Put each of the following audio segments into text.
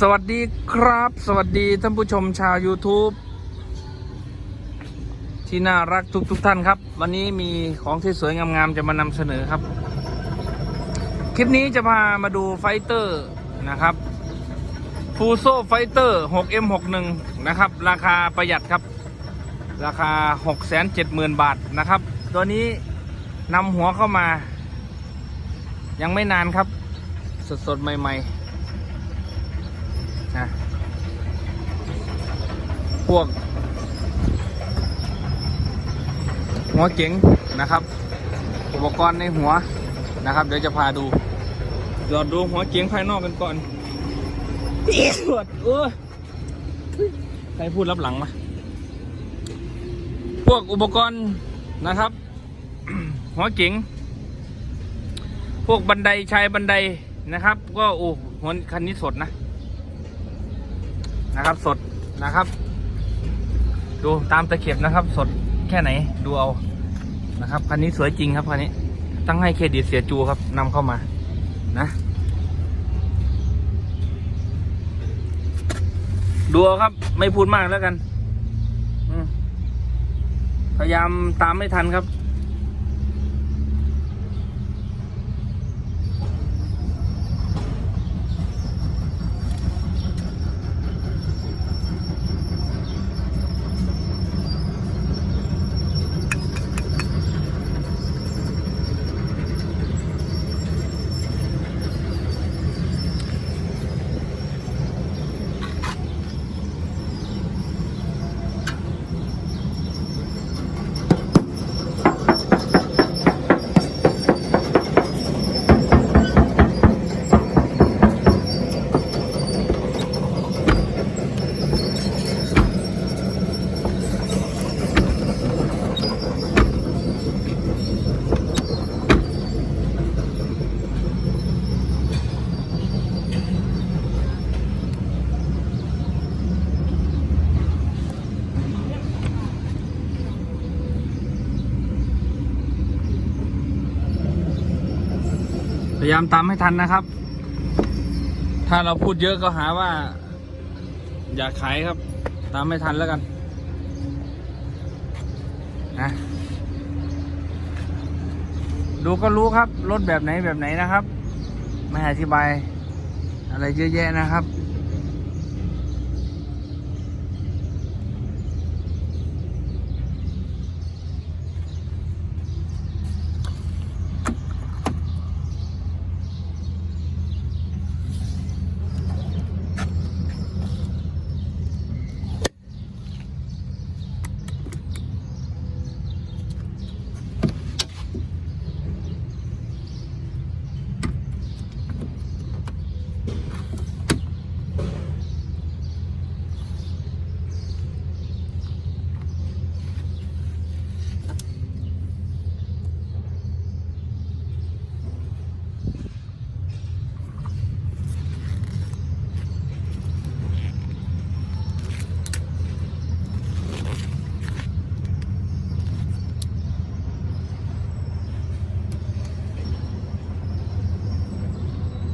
สวัสดีครับ สวัสดีท่านผู้ชมชาว YouTube ที่น่ารักทุกทุกท่านครับ วันนี้มีของที่สวยงามๆจะมานำเสนอครับ คลิปนี้จะพามาดูไฟเตอร์นะครับฟูโซไฟเตอร์ 6M61 นะครับ ราคาประหยัดครับ ราคา 670,000 บาทนะครับ ตัวนี้นำหัวเข้ามา ยังไม่นานครับ สดๆ ใหม่ ๆ นะพวกหัวเก๋งนะครับ อุปกรณ์ในหัวนะครับ เดี๋ยวจะพาดูหยอดดูหัวเก๋งภายนอกกันก่อนตรวจเออใครพูดรับหลังมา พวกอุปกรณ์นะครับ หัวเก๋งพวกบันไดชายบันไดนะครับ ก็โอ้หัวคันนี้สดนะ นะครับสดนะครับ ดูตามตะเข็บนะครับ สดแค่ไหนดูเอานะครับคันนี้สวยจริงครับคันนี้ต้องให้เครดิตเสียจูครับนำเข้ามานะดูครับ ไม่พูดมากแล้วกันพยายามตามไม่ทันครับายามตามให้ทันนะครับ ถ้าเราพูดเยอะก็หาว่า อยากขายครับ ตามไม่ทันแล้วกันนะดูก็รู้ครับ รถแบบไหนแบบไหนนะครับ ไม่อธิบาย อะไรเยอะแยะนะครับ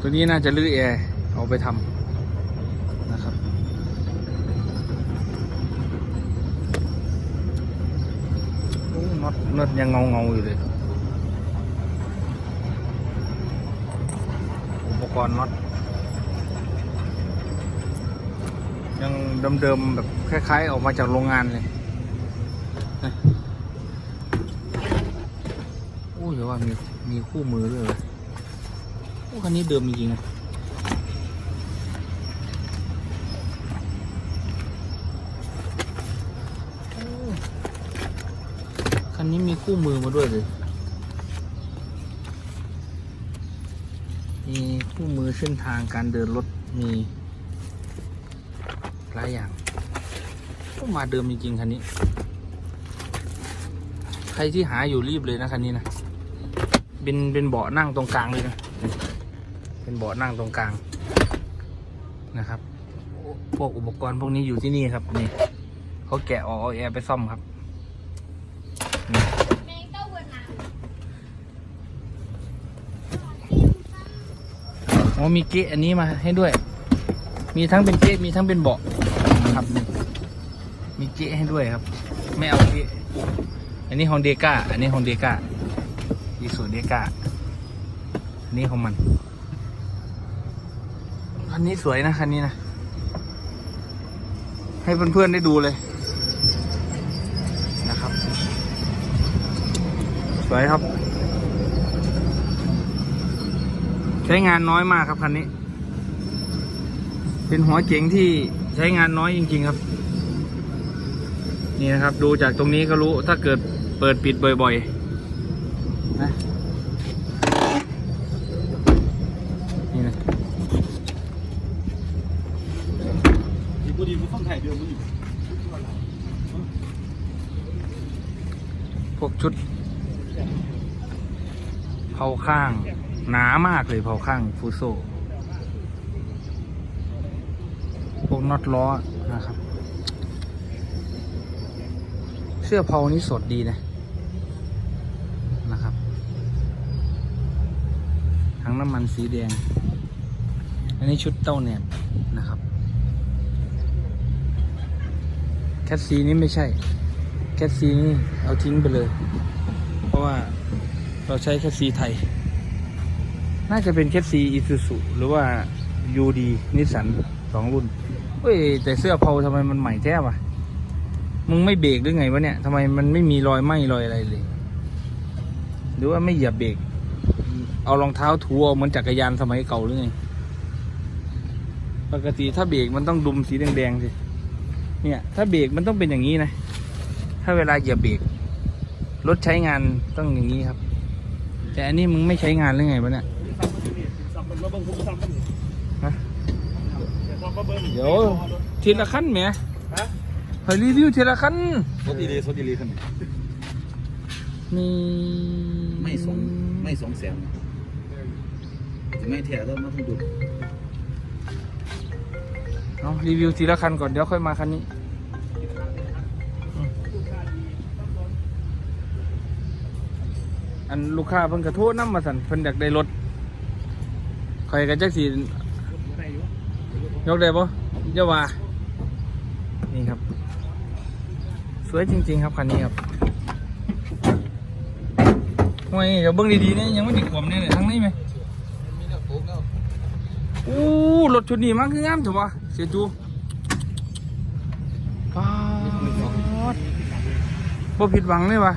ตัวนี้น่าจะลื้อแอร์เอาไปทำนะครับโอ้น็อตน็อตยังเงาเงาอยู่เลย อุปกรณ์น็อตยังเดิมๆแบบคล้ายๆ ออกมาจากโรงงานเลยโอ้เดี๋ยวว่ามีมีคู่มือด้วย คันนี้เดิมจริงๆนะคันนี้มีคู่มือมาด้วยเลยมีคู่มือเส้นทางการเดินรถมีหลายอย่างก็มาเดิมจริงๆคันนี้ ใครที่หาอยู่รีบเลยนะคันนี้นะ เป็นเป็นเบาะนั่งตรงกลางเลยนะ เป็นเบาะนั่งตรงกลางนะครับ พวกอุปกรณ์พวกนี้อยู่ที่นี่ครับนี่เขาแกะออกเอาแอร์ไปซ่อมครับอ๋อมีเกะอันนี้มาให้ด้วย มีทั้งเป็นเก๊ะมีทั้งเป็นเบาะครับนี่มีเก๊ะให้ด้วยครับ ไม่เอาเก๊ะอันนี้ของเดก้าอันนี้ของเดก้าอีสูเดก้าอันนี้ของมัน นนี้สวยนะคันนี้นะให้เพื่อนๆได้ดูเลยนะครับ สวยครับ ใช้งานน้อยมากครับคันนี้ เป็นหัวเก๋งที่ใช้งานน้อยจริง ๆครับ นี่นะครับ ดูจากตรงนี้ก็รู้ถ้าเกิดเปิดปิดบ่อย ๆนะนี่นะ ดีกูดีกูต้องถ่ายเดือนมึงพวกชุดเผาข้าง หนามากเลยเผาข้างฟูโซ พวกน็อตล้อนะครับ เสื้อเผานี้สดดีนะนะครับ ทั้งน้ำมันสีแดง อันนี้ชุดเต้าแหนบนะครับ แคทซีนี้ไม่ใช่ แคทซีนี่เอาทิ้งไปเลย เพราะว่าเราใช้แคทซีไทย น่าจะเป็นแคทซีอิซูซุหรือว่ายูดีนิสสันสองรุ่นเฮ้ยแต่เสื้อเผาทำไมมันใหม่แท้วะมึงไม่เบรกหรือไงวะเนี่ยทำไมมันไม่มีรอยไหม้รอยอะไรเลย หรือว่าไม่เหยียบเบรกเอารองเท้าถูเอาเหมือนจักรยานสมัยเก่าหรือไงปกติถ้าเบรกมันต้องดุมสีแดงๆสิ เนี่ย ถ้าเบรกมันต้องเป็นอย่างนี้นะ ถ้าเวลาเหยียบเบรกรถใช้งานต้องอย่างนี้ครับ แต่อันนี้มึงไม่ใช้งานหรือไงวะเนี่ยสับมันมาเบิ้งผมสับมันฮะสับมาเบิ้งเดี๋ยวทีละขั้นแหมฮะเฮ้ยรีวิวทีละขั้นสดดีเลยสดดีเลยขึ้นมีไม่สองไม่สองแสนจะไม่แถแล้วมาต้องดู เอารีวิวทีละขั้นก่อนเดี๋ยวค่อยมาคันนี้อันลูกค้าเพิ่นกระโทษน้ำมาสั่นเพิ่นอยากได้รถใครกันจักสียกได้ปะเจ้าว่านี่ครับ สวยจริง ๆ ครับคันนี้ครับโอ้ยเดี๋ยวเบิ้งดีๆเนี่ยยังไม่ติดขวมเนี่ยเลยทั้งนี้ไหมอู้รถชุดนี้มันคืองามถูกปะ เสียจูป๊าดบ่ผิดหวังเลยวะ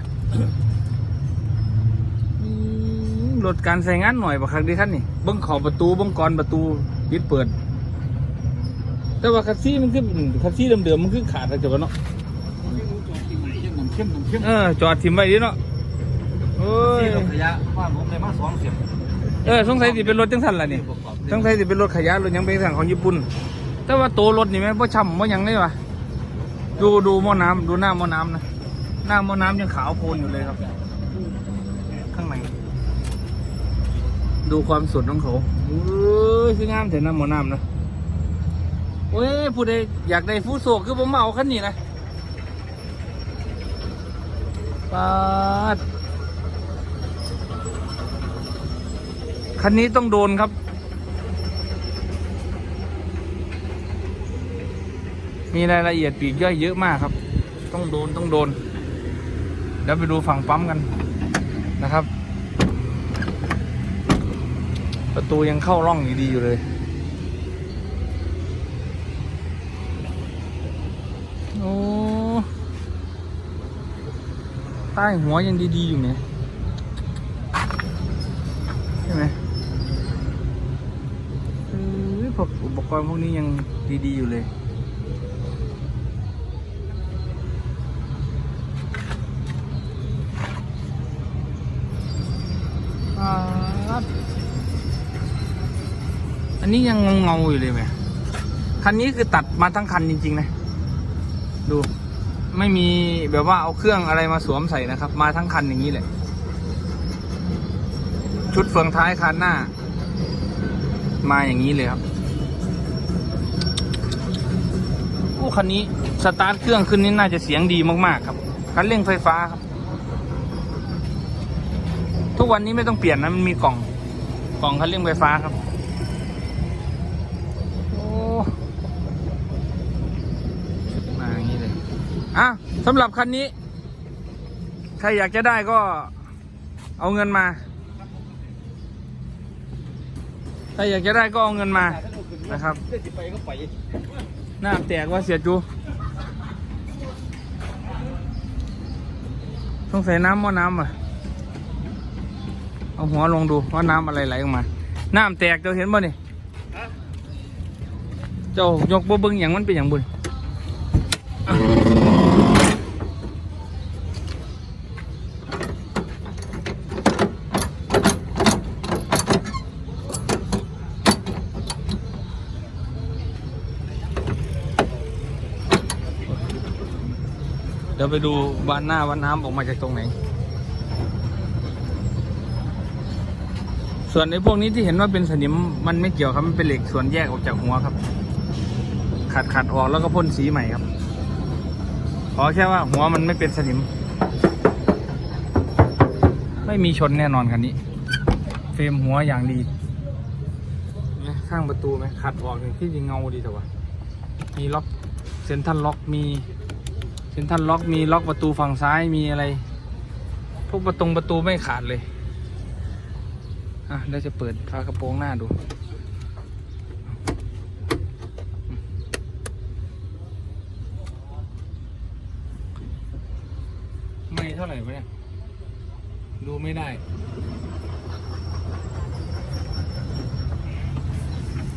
อืมรถการใส่งานหน่อยปะครับดิคันนี่เบิ้งขอบประตูเบิ้งกรประตูปิดเปิด แต่ว่าคัสซี่มันคือคัสซี่เดิมๆมันคือขาดอะไรจังวะเนาะน้ำเข้มน้ำเข้มเออจอดถิ่มไว้ดิเนาะเอ้ยที่รถขยะว่าผมได้มาสองเสียบเออสงสัยสิเป็นรถจังสันล่ะนี่ประกอบสงสัยสิเป็นรถขยะรถหยังเป็นสั่งของญี่ปุ่น แต่ว่าตัวรถนี่แม่พ่ช่ำพ่ยังเลยวะดูดูหม้อน้ำดูหน้าหม้อน้ำนะหน้าหม้อน้ำยังขาวโพลนอยู่เลยครับ ข้างในดูความสดของเขาเอ้ยคืองามแต่หน้าหม้อน้ำนะโอ้ยผู้ใดอยากได้ฟูโซคือผมาเอาคันนี้นะปาดคันนี้ต้องโดนครับ มีรายละเอียดปีกย่อยเยอะมากครับ ต้องโดนต้องโดน เดี๋ยวไปดูฝั่งปั๊มกันนะครับ ประตูยังเข้าร่องอยู่ดีอยู่เลยโอ้ใต้หัวยังดีๆอยู่เนี่ยใช่ไหมเออพวกอุปกรณ์พวกนี้ยังดีๆอยู่เลย ครับ อันนี้ยังเงาๆอยู่เลยไหมคันนี้คือตัดมาทั้งคันจริง ๆ นะ ดูไม่มีแบบว่าเอาเครื่องอะไรมาสวมใส่นะครับ มาทั้งคันอย่างนี้แหละ ชุดเฟืองท้ายคันหน้า มาอย่างนี้เลยครับโอ้คันนี้สตาร์ทเครื่องขึ้นนี่น่าจะเสียงดีมากๆครับคันเร่งไฟฟ้าครับ ทุกวันนี้ไม่ต้องเปลี่ยนนะมันมีกล่องกล่องคันเร่งไฟฟ้าครับโอ้มาอย่างนี้เลยอะสำหรับคันนี้ ใครอยากจะได้ก็เอาเงินมา ถ้าอยากจะได้ก็เอาเงินมานะครับหน้าแตกว่าเสียจูต้องใส่น้ำมอน้ำอะ เอาหัวลงดูว่าน้ำอะไรไหลออกมา น้ำแตกเจ้าเห็นบ่นี่เจ้ายกบ่เบิ้งอย่างมันเป็นอย่างบุญเดี๋ยวไปดูบานหน้าวันน้ำออกมาจากตรงไหน ส่วนในพวกนี้ที่เห็นว่าเป็นสนิมมันไม่เกี่ยวครับมันเป็นเหล็กส่วนแยกออกจากหัวครับ ขัดขัดออกแล้วก็พ่นสีใหม่ครับขอแค่ว่าหัวมันไม่เป็นสนิม ไม่มีชนแน่นอนคันนี้ เฟรมหัวอย่างดีเนี่ยข้างประตูไหมขัดออกเนี่ยที่จริงเงาดีแต่ว่ามีล็อกเซนทันล็อกมีเซนทันล็อกมีล็อกประตูฝั่งซ้ายมีอะไร พวกประตงประตูไม่ขาดเลย อะเดี๋ยวจะเปิดฝากระโปรงหน้าดู ไม่เท่าไหร่วะเนี่ย ดูไม่ได้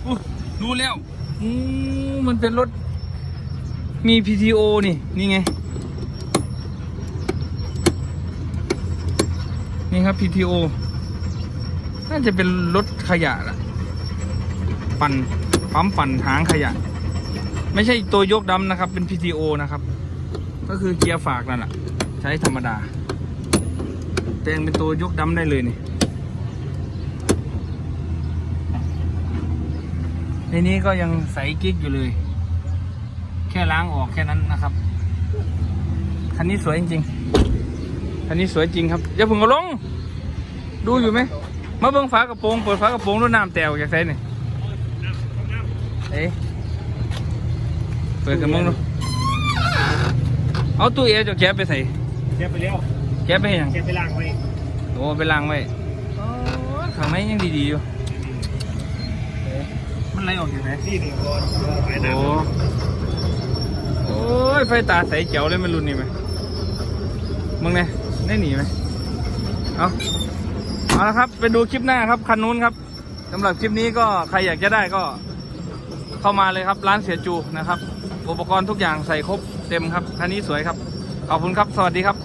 อู้รู้แล้วอืมันเป็นรถ มี PTO นี่ นี่ไง นี่ครับ PTO น่าจะเป็นรถขยะล่ะ ปั่นปั๊มปั่นหางขยะ ไม่ใช่ตัวยกดำนะครับ เป็น PTO นะครับ ก็คือเกียร์ฝากนั่นแหละใช้ธรรมดาแปลงเป็นตัวยกดำได้เลยนี่ในนี้ก็ยังใสกิ๊กอยู่เลย แค่ล้างออกแค่นั้นนะครับ คันนี้สวยจริงๆคันนี้สวยจริงครับอย่าเพึ่งเอาลง ดูอยู่ไหม มาเบิ่งฝากระโปรงเปิดฝากระโปรงด้วยน้ำแตวจากไสนี่เอ๊ะเปิดกันมึงดูเอาตู้เอจะแกะไปใส่แกไปแล้วแกะไปให้หยังแกไปล้างไว้โอ้ไปล้างไว้โอ้ข้างในยังดีๆอยู่เอ๊ะมันไหลออกจากไหนนี่นี่ก่อนไปน้โอ้โอ้ยไฟตาใสเจ๋วเลยมันรุ่นนี้ไหมมึงเนี่ยได้หนีไหมเอา เอาละครับ ไปดูคลิปหน้าครับคันนู้นครับสำหรับคลิปนี้ก็ใครอยากจะได้ก็ เข้ามาเลยครับร้านเสียจูนะครับ อุปกรณ์ทุกอย่างใส่ครบเต็มครับคันนี้สวยครับขอบคุณครับ สวัสดีครับ